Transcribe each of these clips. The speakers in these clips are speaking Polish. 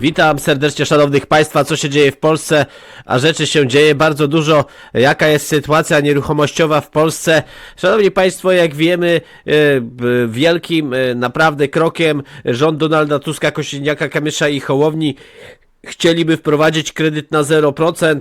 Witam serdecznie szanownych państwa, co się dzieje w Polsce, a rzeczy się dzieje bardzo dużo. Jaka jest sytuacja nieruchomościowa w Polsce? Szanowni państwo, jak wiemy, e, wielkim e, naprawdę krokiem rząd Donalda Tuska, Kościelniaka, Kamysza i Hołowni chcieliby wprowadzić kredyt na 0%.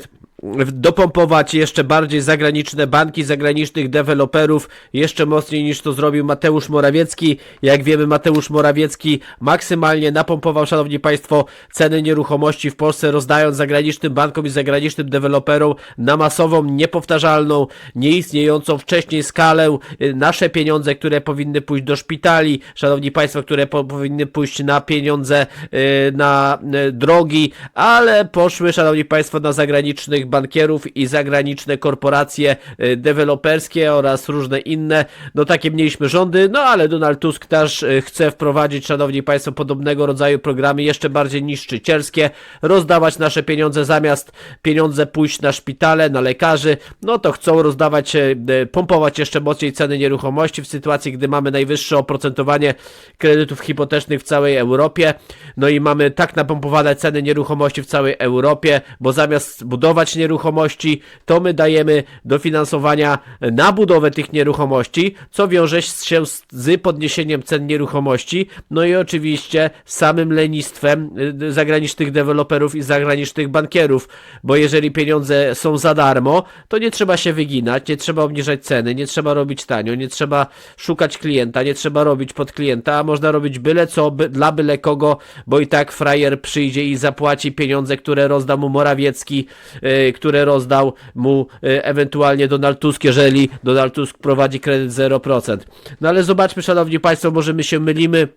Dopompować jeszcze bardziej zagraniczne banki, zagranicznych deweloperów, jeszcze mocniej niż to zrobił Mateusz Morawiecki. Jak wiemy, Mateusz Morawiecki maksymalnie napompował, szanowni państwo, ceny nieruchomości w Polsce, rozdając zagranicznym bankom i zagranicznym deweloperom na masową, niepowtarzalną, nieistniejącą wcześniej skalę y, nasze pieniądze, które powinny pójść do szpitali, szanowni państwo, które po, powinny pójść na pieniądze y, na y, drogi, ale poszły, szanowni państwo, na zagranicznych bankierów i zagraniczne korporacje y, deweloperskie oraz różne inne. No takie mieliśmy rządy, no ale Donald Tusk też y, chce wprowadzić, szanowni państwo, podobnego rodzaju programy jeszcze bardziej niszczycielskie, rozdawać nasze pieniądze zamiast pieniądze pójść na szpitale, na lekarzy, no to chcą rozdawać, e, pompować jeszcze mocniej ceny nieruchomości w sytuacji, gdy mamy najwyższe oprocentowanie kredytów hipotecznych w całej Europie, no i mamy tak napompowane ceny nieruchomości w całej Europie, bo zamiast budować nieruchomości, to my dajemy dofinansowania na budowę tych nieruchomości, co wiąże się z, podniesieniem cen nieruchomości, no i oczywiście samym lenistwem y, zagranicznych deweloperów i zagranicznych bankierów, bo jeżeli pieniądze są za darmo, to nie trzeba się wyginać, nie trzeba obniżać ceny, nie trzeba robić tanio, nie trzeba szukać klienta, nie trzeba robić pod klienta, a można robić byle co by, dla byle kogo, bo i tak frajer przyjdzie i zapłaci pieniądze, które rozda mu Morawiecki, y, które rozdał mu y, ewentualnie Donald Tusk, jeżeli Donald Tusk prowadzi kredyt 0%. No ale zobaczmy, szanowni państwo, może my się mylimy.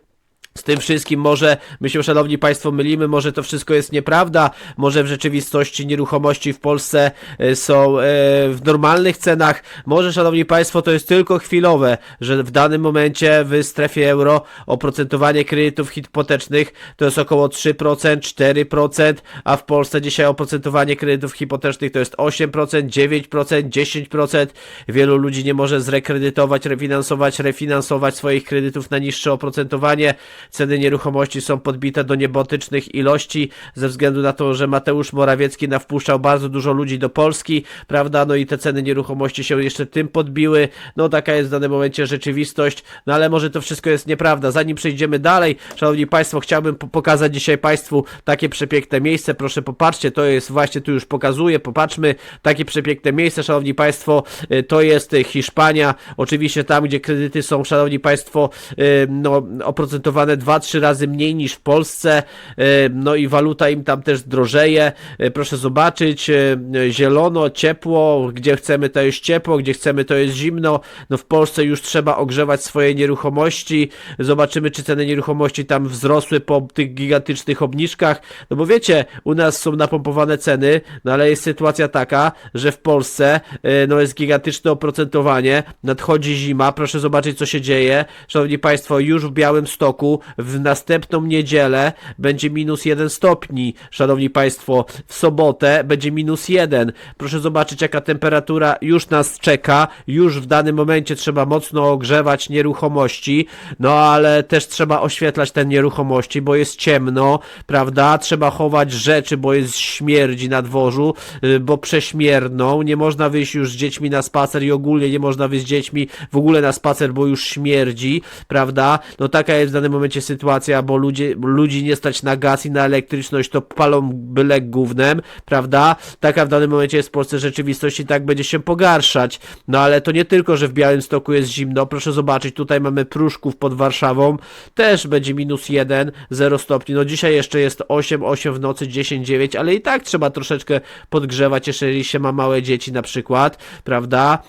Z tym wszystkim może my się, szanowni państwo, mylimy, może to wszystko jest nieprawda, może w rzeczywistości nieruchomości w Polsce e, są e, w normalnych cenach, może, szanowni państwo, to jest tylko chwilowe, że w danym momencie w strefie euro oprocentowanie kredytów hipotecznych to jest około 3%, 4%, a w Polsce dzisiaj oprocentowanie kredytów hipotecznych to jest 8%, 9%, 10%. Wielu ludzi nie może zrekredytować, refinansować, refinansować swoich kredytów na niższe oprocentowanie. Ceny nieruchomości są podbite do niebotycznych ilości ze względu na to, że Mateusz Morawiecki nawpuszczał bardzo dużo ludzi do Polski, prawda? No i te ceny nieruchomości się jeszcze tym podbiły. No taka jest w danym momencie rzeczywistość, no ale może to wszystko jest nieprawda. Zanim przejdziemy dalej, szanowni państwo, chciałbym po- pokazać dzisiaj państwu takie przepiękne miejsce. Proszę popatrzcie, to jest właśnie tu już pokazuję, popatrzmy, takie przepiękne miejsce, szanowni państwo, y, to jest y, Hiszpania, oczywiście tam, gdzie kredyty są, szanowni państwo, y, no oprocentowane 2-3 razy mniej niż w Polsce, y, no i waluta im tam też drożeje, Y, proszę zobaczyć, y, zielono, ciepło, gdzie chcemy to jest ciepło, gdzie chcemy to jest zimno, no w Polsce już trzeba ogrzewać swoje nieruchomości, zobaczymy czy ceny nieruchomości tam wzrosły po tych gigantycznych obniżkach, no bo wiecie, u nas są napompowane ceny, no ale jest sytuacja taka, że w Polsce no jest gigantyczne oprocentowanie, nadchodzi zima, proszę zobaczyć co się dzieje, szanowni państwo, już w Białym Stoku w następną niedzielę będzie minus 1 stopni, szanowni państwo, w sobotę będzie minus 1, proszę zobaczyć jaka temperatura już nas czeka, już w danym momencie trzeba mocno ogrzewać nieruchomości, no ale też trzeba oświetlać te nieruchomości, bo jest ciemno, prawda, trzeba chować rzeczy, bo jest śmierdzi na dworzu, y, bo prześmierdną, nie można wyjść już z dziećmi na spacer i ogólnie nie można wyjść z dziećmi w ogóle na spacer, bo już śmierdzi, prawda, no taka jest w danym momencie sytuacja, bo ludzie, ludzi nie stać na gaz i na elektryczność, to palą byle gównem, prawda, taka w danym momencie jest w Polsce rzeczywistość i tak będzie się pogarszać, no ale to nie tylko, że w Białymstoku jest zimno, proszę zobaczyć, tutaj mamy Pruszków pod Warszawą, też będzie minus 1, 0 stopni, no dzisiaj jeszcze jest 8, 8 w nocy, 10, 9, ale i tak trzeba troszeczkę podgrzewać, jeżeli się ma małe dzieci na przykład, prawda,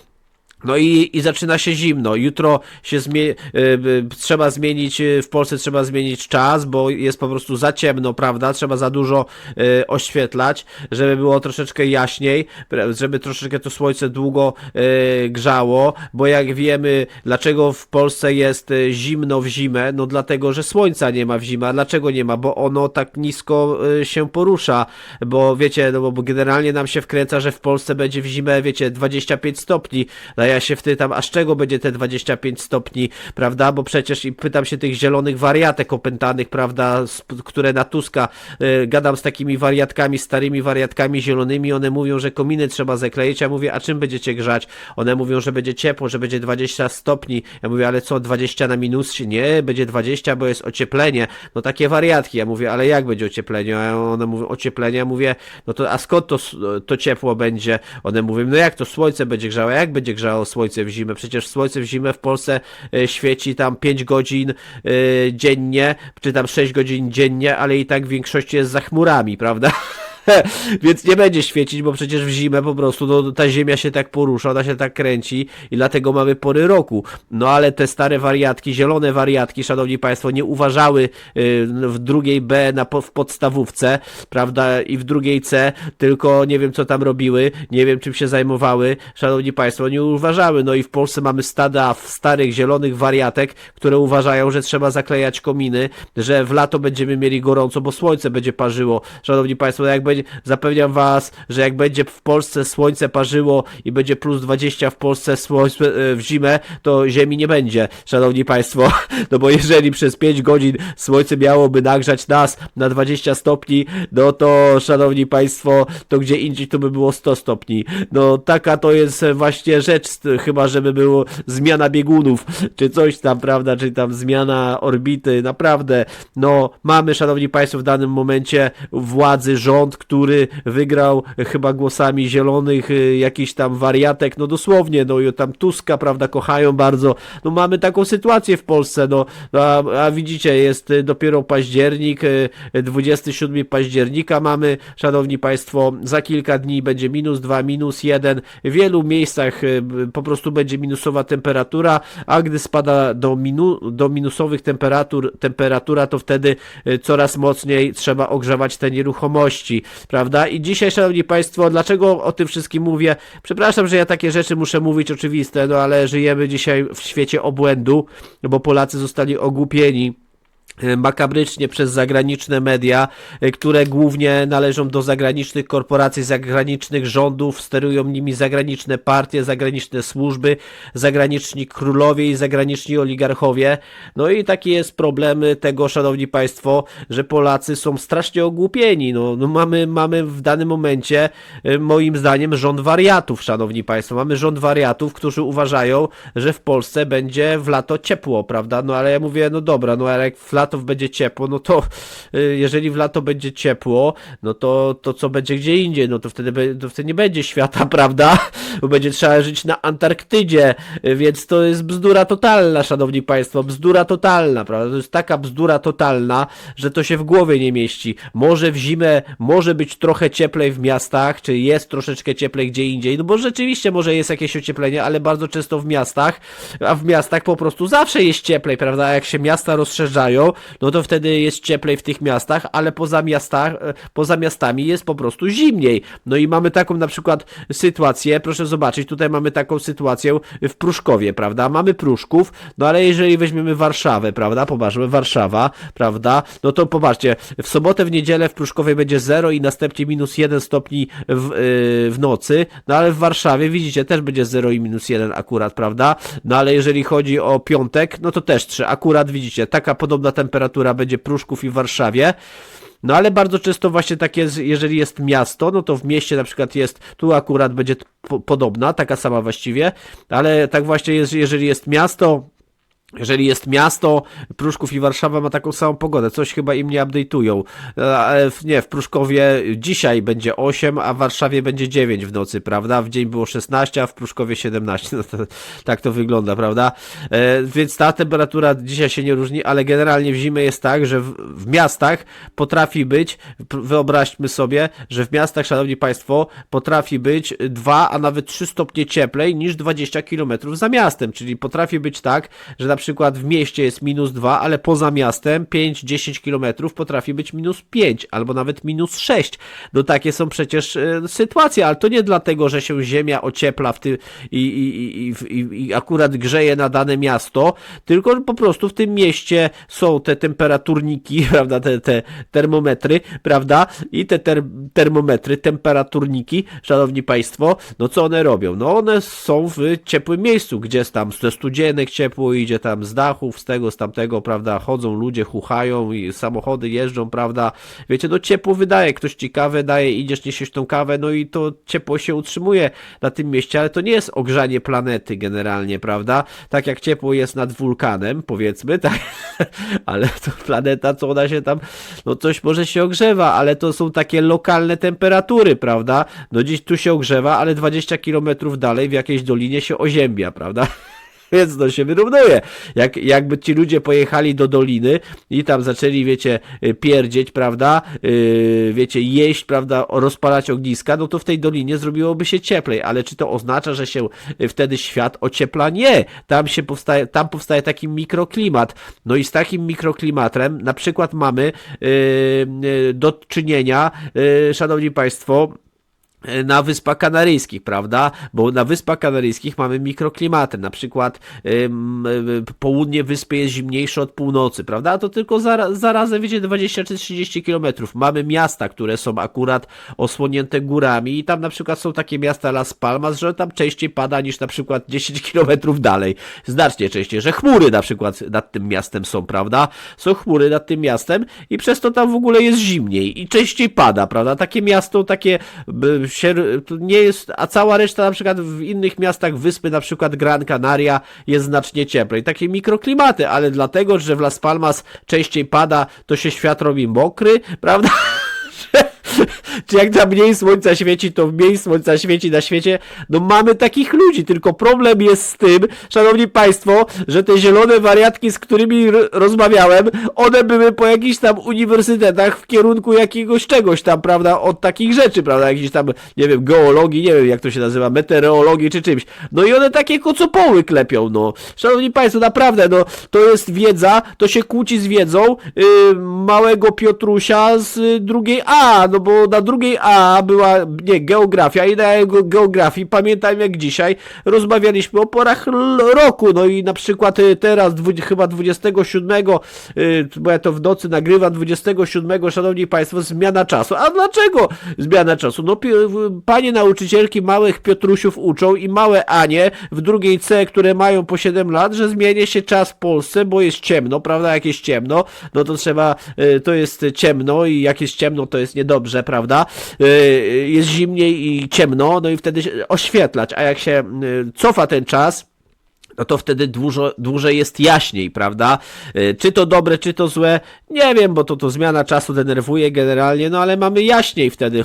no i, i zaczyna się zimno. Jutro się zmie- y, y, trzeba zmienić, y, w Polsce trzeba zmienić czas, bo jest po prostu za ciemno, prawda? Trzeba za dużo y, oświetlać, żeby było troszeczkę jaśniej, żeby troszeczkę to słońce długo y, grzało, bo jak wiemy, dlaczego w Polsce jest y, zimno w zimę, no dlatego, że słońca nie ma w zimę. A dlaczego nie ma? Bo ono tak nisko y, się porusza, bo wiecie, no bo generalnie nam się wkręca, że w Polsce będzie w zimę, wiecie, 25 stopni, a ja się wtykam, a z czego będzie te 25 stopni, prawda? Bo przecież i pytam się tych zielonych wariatek opętanych, prawda, z, które na Tuska, y, gadam z takimi wariatkami, starymi wariatkami zielonymi, one mówią, że kominy trzeba zakleić, ja mówię, a czym będziecie grzać? One mówią, że będzie ciepło, że będzie 20 stopni, ja mówię, ale co, 20 na minus? Nie, będzie 20, bo jest ocieplenie, no takie wariatki, ja mówię, ale jak będzie ocieplenie? A one mówią, ocieplenie, ja mówię, no to, a skąd to, to ciepło będzie? One mówią, no jak to słońce będzie grzało? Jak będzie grzało słońce w zimę? Przecież słońce w zimę w Polsce e, świeci tam 5 godzin e, dziennie, czy tam 6 godzin dziennie, ale i tak w większości jest za chmurami, prawda? Więc nie będzie świecić, bo przecież w zimę po prostu no, ta ziemia się tak porusza, ona się tak kręci i dlatego mamy pory roku. No ale te stare wariatki, zielone wariatki, szanowni państwo, nie uważały y, w drugiej B na, w podstawówce, prawda, i w drugiej C, tylko nie wiem co tam robiły, nie wiem czym się zajmowały, szanowni państwo, nie uważały. No i w Polsce mamy stada starych zielonych wariatek, które uważają, że trzeba zaklejać kominy, że w lato będziemy mieli gorąco, bo słońce będzie parzyło. Szanowni państwo, jak zapewniam was, że jak będzie w Polsce słońce parzyło i będzie plus 20 w Polsce słońce e, w zimę, to ziemi nie będzie, szanowni państwo. No bo jeżeli przez 5 godzin słońce miałoby nagrzać nas na 20 stopni, no to szanowni państwo, to gdzie indziej to by było 100 stopni. No taka to jest właśnie rzecz, chyba żeby było zmiana biegunów, czy coś tam, prawda, czy tam zmiana orbity, naprawdę. No mamy, szanowni państwo, w danym momencie władzy, rząd, który wygrał chyba głosami zielonych, y, jakiś tam wariatek, no dosłownie, no i tam Tuska, prawda, kochają bardzo. No mamy taką sytuację w Polsce, no, no a, a widzicie, jest y, dopiero październik, y, 27 października mamy, szanowni państwo, za kilka dni będzie minus 2, minus 1, w wielu miejscach y, po prostu będzie minusowa temperatura, a gdy spada do, minu, do minusowych temperatur, temperatura, to wtedy y, coraz mocniej trzeba ogrzewać te nieruchomości, prawda? I dzisiaj, szanowni państwo, dlaczego o tym wszystkim mówię? Przepraszam, że ja takie rzeczy muszę mówić oczywiste, no ale żyjemy dzisiaj w świecie obłędu, bo Polacy zostali ogłupieni makabrycznie przez zagraniczne media, e, które głównie należą do zagranicznych korporacji, zagranicznych rządów, sterują nimi zagraniczne partie, zagraniczne służby, zagraniczni królowie i zagraniczni oligarchowie. No i taki jest problem tego, szanowni państwo, że Polacy są strasznie ogłupieni. No, no mamy, mamy w danym momencie, e, moim zdaniem, rząd wariatów, szanowni państwo. Mamy rząd wariatów, którzy uważają, że w Polsce będzie w lato ciepło, prawda? No ale ja mówię, no dobra, no ale jak w lato będzie ciepło, no to y, jeżeli w lato będzie ciepło, no to, to co będzie gdzie indziej, no to wtedy, to wtedy nie będzie świata, prawda? Bo będzie trzeba żyć na Antarktydzie, y, więc to jest bzdura totalna, szanowni państwo, bzdura totalna, prawda? To jest taka bzdura totalna, że to się w głowie nie mieści. Może w zimę może być trochę cieplej w miastach, czy jest troszeczkę cieplej gdzie indziej, no bo rzeczywiście może jest jakieś ocieplenie, ale bardzo często w miastach, a w miastach po prostu zawsze jest cieplej, prawda? Jak się miasta rozszerzają, no to wtedy jest cieplej w tych miastach, ale poza miastach, poza miastami jest po prostu zimniej. No i mamy taką na przykład sytuację, proszę zobaczyć, tutaj mamy taką sytuację w Pruszkowie, prawda? Mamy Pruszków, no ale jeżeli weźmiemy Warszawę, prawda? Popatrzmy, Warszawa, prawda? No to popatrzcie, w sobotę, w niedzielę w Pruszkowie będzie 0 i następnie minus 1 stopni w, yy, w nocy, no ale w Warszawie widzicie, też będzie 0 i minus 1 akurat, prawda? No ale jeżeli chodzi o piątek, no to też 3, akurat widzicie, taka podobna temperatura będzie Pruszków i w Warszawie. No ale bardzo często właśnie tak jest, jeżeli jest miasto, no to w mieście na przykład jest, tu akurat będzie po, podobna, taka sama właściwie, ale tak właśnie jest, jeżeli jest miasto, jeżeli jest miasto, Pruszków i Warszawa ma taką samą pogodę, coś chyba im nie update'ują. E, w- Nie, w Pruszkowie dzisiaj będzie 8, a w Warszawie będzie 9 w nocy, prawda? W dzień było 16, a w Pruszkowie 17. No to, tak to wygląda, prawda? E, Więc ta temperatura dzisiaj się nie różni, ale generalnie w zimę jest tak, że w, w miastach potrafi być, wyobraźmy sobie, że w miastach, szanowni państwo, potrafi być 2, a nawet 3 stopnie cieplej niż 20 km za miastem, czyli potrafi być tak, że na przykład w mieście jest minus 2, ale poza miastem 5-10 kilometrów potrafi być minus 5 albo nawet minus 6. No takie są przecież e, sytuacje, ale to nie dlatego, że się ziemia ociepla w tym i, i, i, i, i akurat grzeje na dane miasto, tylko po prostu w tym mieście są te temperaturniki, prawda, te, te termometry, prawda, i te ter, termometry, temperaturniki, szanowni państwo, no co one robią? No one są w ciepłym miejscu, gdzie tam ze studzienek ciepło idzie tam z dachów, z tego, z tamtego, prawda, chodzą ludzie, chuchają i samochody jeżdżą, prawda, wiecie, no ciepło wydaje, ktoś ci kawę daje, idziesz, niesiesz tą kawę, no i to ciepło się utrzymuje na tym mieście, ale to nie jest ogrzanie planety generalnie, prawda, tak jak ciepło jest nad wulkanem, powiedzmy, tak, ale to planeta, co ona się tam, no coś może się ogrzewa, ale to są takie lokalne temperatury, prawda, no dziś tu się ogrzewa, ale 20 kilometrów dalej w jakiejś dolinie się oziębia, prawda, więc to się wyrównuje. Jak, jakby ci ludzie pojechali do doliny i tam zaczęli, wiecie, y, pierdzieć, prawda, yy, wiecie, jeść, prawda, rozpalać ogniska, no to w tej dolinie zrobiłoby się cieplej, ale czy to oznacza, że się y, wtedy świat ociepla? Nie. Tam się powstaje, tam powstaje taki mikroklimat. No i z takim mikroklimatem na przykład mamy yy, do czynienia, yy, szanowni państwo, na Wyspach Kanaryjskich, prawda? Bo na Wyspach Kanaryjskich mamy mikroklimaty, na przykład ym, y, południe wyspy jest zimniejsze od północy, prawda? A to tylko za, zarazem, wiecie, 20 czy 30 kilometrów. Mamy miasta, które są akurat osłonięte górami i tam na przykład są takie miasta Las Palmas, że tam częściej pada niż na przykład 10 kilometrów dalej. Znacznie częściej, że chmury na przykład nad tym miastem są, prawda? Są chmury nad tym miastem i przez to tam w ogóle jest zimniej i częściej pada, prawda? Takie miasto, takie się, to nie jest, a cała reszta na przykład w innych miastach wyspy, na przykład Gran Canaria jest znacznie cieplej. Takie mikroklimaty, ale dlatego, że w Las Palmas częściej pada, to się świat robi mokry, prawda? Czy jak tam mniej słońca świeci, to mniej słońca świeci na świecie? No mamy takich ludzi, tylko problem jest z tym, szanowni państwo, że te zielone wariatki, z którymi rozmawiałem, one były po jakichś tam uniwersytetach w kierunku jakiegoś czegoś tam, prawda, od takich rzeczy, prawda, jakiejś tam, nie wiem, geologii, nie wiem jak to się nazywa, meteorologii czy czymś. No i one takie kocopoły klepią, no. Szanowni państwo, naprawdę, no, to jest wiedza, to się kłóci z wiedzą yy, małego Piotrusia z y, drugiej A, no bo na drugiej A była, nie, geografia i na jego geografii, pamiętam jak dzisiaj, rozmawialiśmy o porach roku, no i na przykład y, teraz, chyba 27, y, bo ja to w nocy nagrywam, 27, szanowni państwo, zmiana czasu. A dlaczego zmiana czasu? No, panie nauczycielki małych Piotrusiów uczą i małe Anie w drugiej C, które mają po 7 lat, że zmienia się czas w Polsce, bo jest ciemno, prawda? Jak jest ciemno, no to trzeba, y, to jest ciemno i jak jest ciemno, to jest niedobrze, prawda? Y, Jest zimniej i ciemno, no i wtedy oświetlać, a jak się y, cofa ten czas, no to wtedy dużo, dłużej jest jaśniej, prawda? Y, Czy to dobre, czy to złe? Nie wiem, bo to, to zmiana czasu denerwuje generalnie, no ale mamy jaśniej wtedy.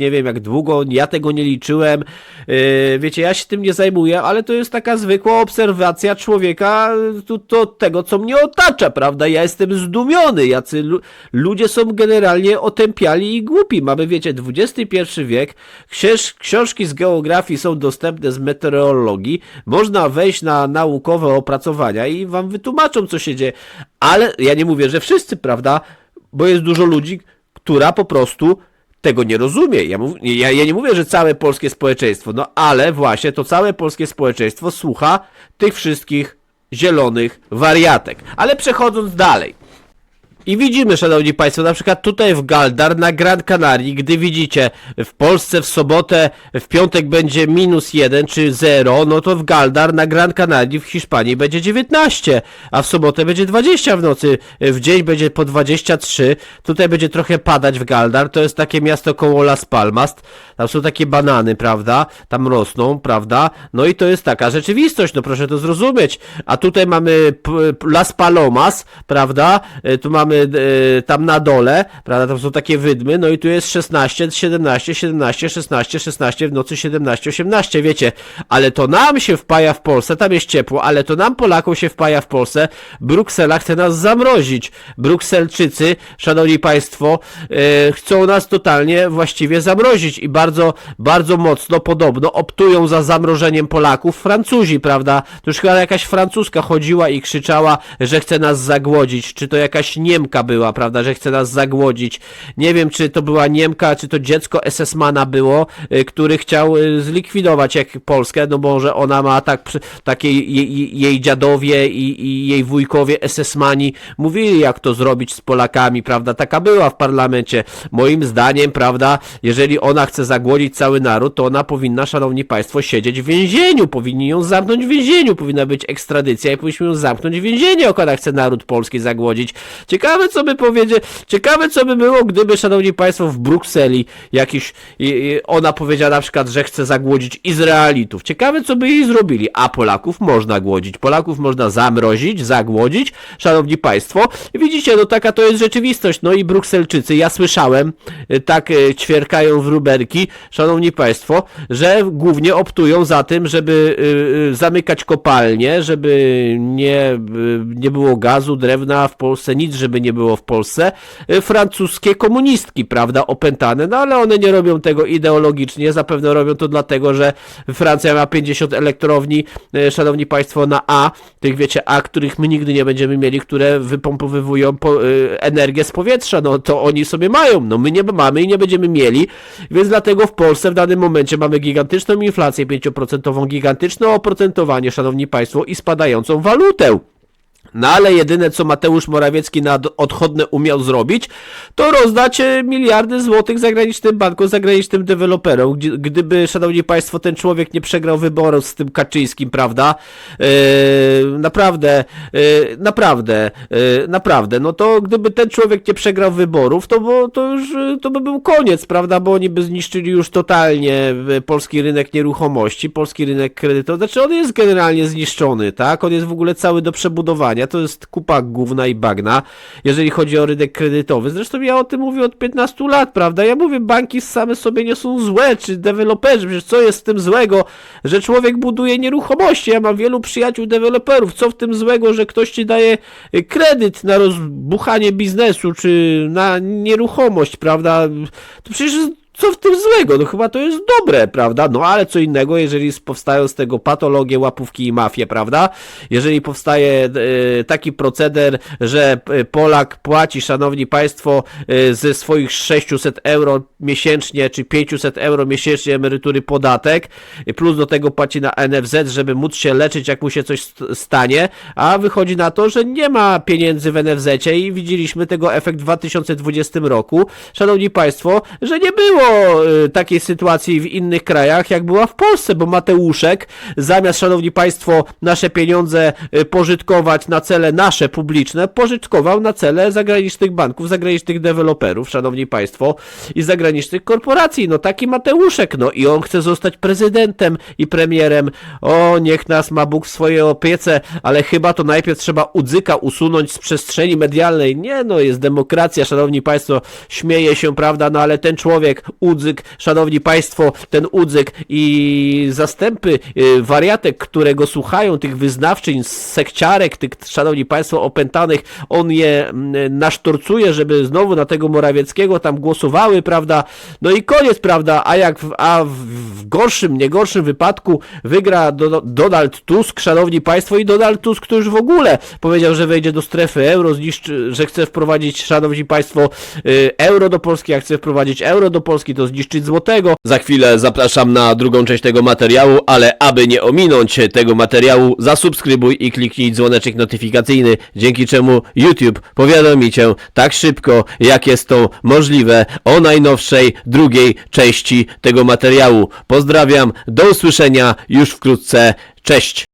Nie wiem jak długo, ja tego nie liczyłem. Yy, wiecie, ja się tym nie zajmuję, ale to jest taka zwykła obserwacja człowieka, y, to, to tego, co mnie otacza, prawda? Ja jestem zdumiony, jacy lu ludzie są generalnie otępiali i głupi. Mamy, wiecie, XXI wiek, książ książki z geografii są dostępne z meteorologii, można wejść na naukowe opracowania i wam wytłumaczą, co się dzieje. Ale ja nie mówię, że wszyscy, prawda? Bo jest dużo ludzi, która po prostu tego nie rozumie. Ja, mów, ja, ja nie mówię, że całe polskie społeczeństwo, no ale właśnie to całe polskie społeczeństwo słucha tych wszystkich zielonych wariatek. Ale przechodząc dalej. I widzimy, szanowni państwo, na przykład tutaj w Galdar na Gran Canaria, gdy widzicie w Polsce w sobotę, w piątek będzie minus 1 czy 0, no to w Galdar na Gran Canaria w Hiszpanii będzie 19, a w sobotę będzie 20 w nocy, w dzień będzie po 23, tutaj będzie trochę padać w Galdar, to jest takie miasto koło Las Palmas, tam są takie banany, prawda, tam rosną, prawda, no i to jest taka rzeczywistość, no proszę to zrozumieć, a tutaj mamy Las Palomas, prawda, E, tu mamy mamy e, tam na dole, prawda, to są takie wydmy, no i tu jest 16, 17, 17, 16, 16, w nocy 17, 18, wiecie, ale to nam się wpaja w Polsce, tam jest ciepło, ale to nam Polakom się wpaja w Polsce, Bruksela chce nas zamrozić, Brukselczycy, szanowni państwo, e, chcą nas totalnie właściwie zamrozić i bardzo, bardzo mocno podobno optują za zamrożeniem Polaków Francuzi, prawda, to już chyba jakaś francuska chodziła i krzyczała, że chce nas zagłodzić, czy to jakaś Niemka była, prawda, że chce nas zagłodzić, nie wiem, czy to była Niemka, czy to dziecko SS-mana było, y, który chciał y, zlikwidować jak Polskę, no może ona ma tak, takie jej, jej dziadowie i, i jej wujkowie SS-mani mówili, jak to zrobić z Polakami, prawda, taka była w parlamencie, moim zdaniem, prawda, jeżeli ona chce zagłodzić cały naród, to ona powinna, szanowni państwo, siedzieć w więzieniu, powinni ją zamknąć w więzieniu, powinna być ekstradycja i powinniśmy ją zamknąć w więzieniu, jak ona chce naród polski zagłodzić. Ciekawe, co by powiedzieć, ciekawe, co by było, gdyby, szanowni państwo, w Brukseli jakiś, ona powiedziała na przykład, że chce zagłodzić Izraelitów. Ciekawe, co by jej zrobili, a Polaków można głodzić, Polaków można zamrozić, zagłodzić, szanowni państwo. Widzicie, no taka to jest rzeczywistość, no i Brukselczycy, ja słyszałem, y, tak y, ćwierkają w ruberki, szanowni państwo, że głównie optują za tym, żeby y, zamykać kopalnie, żeby nie, nie było gazu, drewna w Polsce, nic, żeby nie było w Polsce. Y, Francuskie komunistki, prawda, opętane, no ale one nie robią tego ideologicznie, zapewne robią to dlatego, że Francja ma 50 elektrowni, y, szanowni państwo, na A, tych wiecie, A, których my nigdy nie będziemy mieli, które wypompowywują po, y, energię z powietrza, no to oni sobie mają, no my nie mamy i nie będziemy mieli, więc dlatego w Polsce w danym momencie mamy gigantyczną inflację 5%, gigantyczne oprocentowanie, szanowni państwo, i spadającą walutę. No ale jedyne co Mateusz Morawiecki na odchodne umiał zrobić, to rozdać e, miliardy złotych zagranicznym bankom, zagranicznym deweloperom. Gdyby, szanowni państwo, ten człowiek nie przegrał wyborów z tym Kaczyńskim, prawda? E, naprawdę, e, naprawdę, naprawdę, no to gdyby ten człowiek nie przegrał wyborów, to, bo, to już to by był koniec, prawda? Bo oni by zniszczyli już totalnie polski rynek nieruchomości, polski rynek kredytowy. Znaczy on jest generalnie zniszczony, tak? On jest w ogóle cały do przebudowania. To jest kupa gówna i bagna, jeżeli chodzi o rynek kredytowy. Zresztą ja o tym mówię od 15 lat, prawda? Ja mówię, banki same sobie nie są złe, czy deweloperzy, przecież co jest w tym złego, że człowiek buduje nieruchomości. Ja mam wielu przyjaciół deweloperów. Co w tym złego, że ktoś ci daje kredyt na rozbuchanie biznesu, czy na nieruchomość, prawda? To przecież co w tym złego? No chyba to jest dobre, prawda? No ale co innego, jeżeli powstają z tego patologie, łapówki i mafie, prawda? Jeżeli powstaje e, taki proceder, że e, Polak płaci, szanowni państwo, e, ze swoich 600 euro miesięcznie, czy 500 euro miesięcznie emerytury podatek, plus do tego płaci na NFZ, żeby móc się leczyć, jak mu się coś st- stanie, a wychodzi na to, że nie ma pieniędzy w NFZ i widzieliśmy tego efekt w 2020 roku. Szanowni Państwo, że nie było e, takiej sytuacji w innych krajach, jak była w Polsce, bo Mateuszek zamiast, Szanowni Państwo, nasze pieniądze e, pożytkować na cele nasze publiczne, pożytkował na cele zagranicznych banków, zagranicznych deweloperów, Szanowni Państwo, i zagranicznych korporacji. No taki Mateuszek, no i on chce zostać prezydentem i premierem. O, niech nas ma Bóg w swojej opiece, ale chyba to najpierw trzeba udzyka usunąć z przestrzeni medialnej. Nie no, jest demokracja, Szanowni Państwo, śmieje się, prawda, no ale ten człowiek, udzyk, Szanowni Państwo, ten udzyk i zastępy y, wariatek, które go słuchają, tych wyznawczyń, sekciarek, tych, Szanowni Państwo, opętanych, on je mm, nasztorcuje, żeby znowu na tego Morawieckiego tam głosowały, prawda, no i koniec, prawda, a jak w, a w, gorszym, nie gorszym wypadku wygra do, Donald Tusk, Szanowni Państwo, i Donald Tusk to już w ogóle powiedział, że wejdzie do strefy euro, zniszczy, że chce wprowadzić, Szanowni Państwo, y, euro do Polski, jak chce wprowadzić euro do To zniszczyć złotego. Za chwilę zapraszam na drugą część tego materiału, ale aby nie ominąć tego materiału, zasubskrybuj i kliknij dzwoneczek notyfikacyjny, dzięki czemu YouTube powiadomi Cię tak szybko, jak jest to możliwe o najnowszej drugiej części tego materiału. Pozdrawiam, do usłyszenia już wkrótce, cześć!